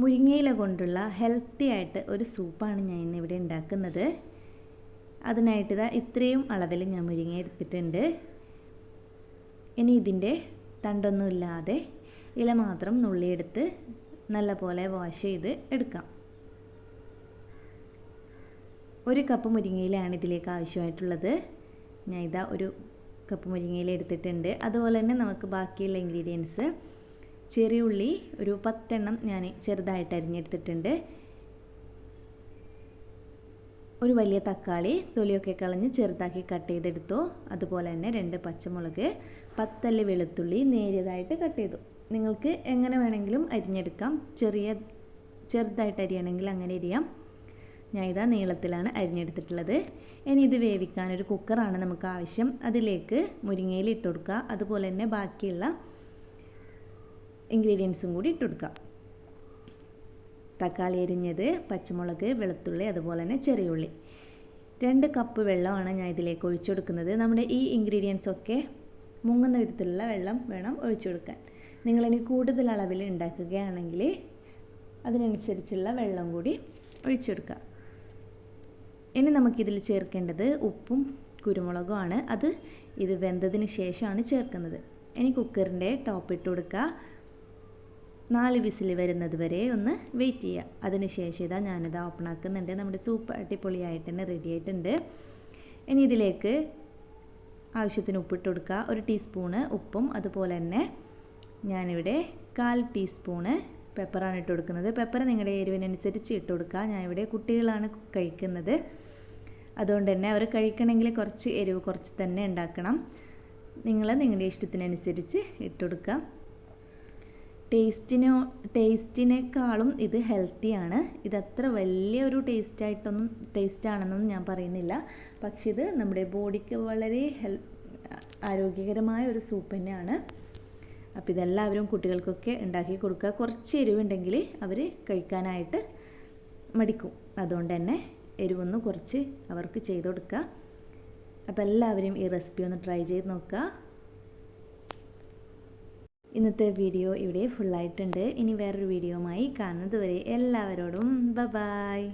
മുരിങ്ങയില കൊണ്ടുള്ള ഹെൽത്തി ആയിട്ട് ഒരു സൂപ്പാണ് ഞാൻ ഇന്നിവിടെ ഉണ്ടാക്കുന്നത്. അതിനായിട്ട് ഇതാ ഇത്രയും അളവിൽ ഞാൻ മുരിങ്ങ എടുത്തിട്ടുണ്ട്. ഇനി ഇതിന്റെ തണ്ടൊന്നുമില്ലാതെ ഇല മാത്രം നുള്ളിയെടുത്ത് നല്ല പോലെ വാഷ് ചെയ്ത് എടുക്കാം. ഒരു കപ്പ് മുരിങ്ങയിലാണ് ഇതിലേക്ക് ആവശ്യമായിട്ടുള്ളത്. ഞാൻ ഇതാ ഒരു കപ്പ് മുരിങ്ങയില എടുത്തിട്ടുണ്ട്. അതുപോലെ തന്നെ നമുക്ക് ബാക്കിയുള്ള ഇൻഗ്രീഡിയൻസ് ചെറിയ ഉള്ളി ഒരു പത്തെണ്ണം ഞാൻ ചെറുതായിട്ട് അരിഞ്ഞെടുത്തിട്ടുണ്ട്. ഒരു വലിയ തക്കാളി തൊലിയൊക്കെ കളഞ്ഞ് ചെറുതാക്കി കട്ട് ചെയ്തെടുത്തു. അതുപോലെ തന്നെ രണ്ട് പച്ചമുളക് പത്തല്ലി വെളുത്തുള്ളി നേരിയതായിട്ട് കട്ട് ചെയ്തു. നിങ്ങൾക്ക് എങ്ങനെ വേണമെങ്കിലും അരിഞ്ഞെടുക്കാം. ചെറിയ ചെറുതായിട്ട് അരിയണമെങ്കിൽ അങ്ങനെ അരിയാം. ഞാൻ ഇതാ നീളത്തിലാണ് അരിഞ്ഞെടുത്തിട്ടുള്ളത്. ഇനി ഇത് വേവിക്കാൻ ഒരു കുക്കറാണ് നമുക്ക് ആവശ്യം. അതിലേക്ക് മുരിങ്ങയിൽ ഇട്ട് കൊടുക്കുക. അതുപോലെ തന്നെ ബാക്കിയുള്ള ഇൻഗ്രീഡിയൻസും കൂടി ഇട്ട് കൊടുക്കാം. തക്കാളി അരിഞ്ഞത് പച്ചമുളക് വെളുത്തുള്ളി അതുപോലെ തന്നെ ചെറിയ ഉള്ളി. രണ്ട് കപ്പ് വെള്ളമാണ് ഞാൻ ഇതിലേക്ക് ഒഴിച്ചു കൊടുക്കുന്നത്. നമ്മുടെ ഈ ഇൻഗ്രീഡിയൻസ് ഒക്കെ മുങ്ങുന്ന വിധത്തിലുള്ള വെള്ളം വേണം ഒഴിച്ചു കൊടുക്കാൻ. നിങ്ങളിനി കൂടുതൽ അളവിൽ ഉണ്ടാക്കുകയാണെങ്കിൽ അതിനനുസരിച്ചുള്ള വെള്ളം കൂടി ഒഴിച്ചു കൊടുക്കുക. ഇനി നമുക്കിതിൽ ചേർക്കേണ്ടത് ഉപ്പും കുരുമുളകുമാണ് അത് ഇത് വെന്തതിന് ശേഷമാണ് ചേർക്കുന്നത്. ഇനി കുക്കറിന്റെ ടോപ്പ് ഇട്ട് കൊടുക്കുക. നാല് വിസിൽ വരുന്നത് വരെ ഒന്ന് വെയിറ്റ് ചെയ്യുക. അതിന് ശേഷം ഇതാ ഞാനിത് ഓപ്പൺ ആക്കുന്നുണ്ട്. നമ്മുടെ സൂപ്പ് അടിപൊളിയായിട്ട് തന്നെ റെഡി ആയിട്ടുണ്ട്. ഇനി ഇതിലേക്ക് ആവശ്യത്തിന് ഉപ്പിട്ട് കൊടുക്കുക. ഒരു ടീസ്പൂണ് ഉപ്പും അതുപോലെ തന്നെ ഞാനിവിടെ കാൽ ടീസ്പൂണ് പെപ്പറാണ് ഇട്ട് കൊടുക്കുന്നത്. പെപ്പർ നിങ്ങളുടെ എരിവിനനുസരിച്ച് ഇട്ട് കൊടുക്കുക. ഞാൻ ഇവിടെ കുട്ടികളാണ് കഴിക്കുന്നത്. അതുകൊണ്ട് തന്നെ അവർ കഴിക്കണമെങ്കിൽ കുറച്ച് എരിവ് കുറച്ച് തന്നെ ഉണ്ടാക്കണം. നിങ്ങൾ നിങ്ങളുടെ ഇഷ്ടത്തിനനുസരിച്ച് ഇട്ട് കൊടുക്കുക. ടേസ്റ്റിനോ ടേസ്റ്റിനേക്കാളും ഇത് ഹെൽത്തിയാണ് ഇതത്ര വലിയൊരു ടേസ്റ്റായിട്ടൊന്നും ടേസ്റ്റാണെന്നൊന്നും ഞാൻ പറയുന്നില്ല. പക്ഷേ ഇത് നമ്മുടെ ബോഡിക്ക് വളരെ ഹെൽ ആരോഗ്യകരമായ ഒരു സൂപ്പ് തന്നെയാണ്. അപ്പോൾ ഇതെല്ലാവരും കുട്ടികൾക്കൊക്കെ ഉണ്ടാക്കി കൊടുക്കുക. കുറച്ച് എരിവുണ്ടെങ്കിൽ അവർ കഴിക്കാനായിട്ട് മടിക്കും. അതുകൊണ്ട് തന്നെ എരിവൊന്ന് കുറച്ച് അവർക്ക് ചെയ്ത് കൊടുക്കുക. അപ്പോൾ എല്ലാവരും ഈ റെസിപ്പി ഒന്ന് ട്രൈ ചെയ്ത് നോക്കുക. ഇന്നത്തെ വീഡിയോ ഇവിടെ ഫുള്ളായിട്ടുണ്ട് ഇനി വേറൊരു വീഡിയോയുമായി കാണുന്നതുവരെ എല്ലാവരോടും ബ ബായ്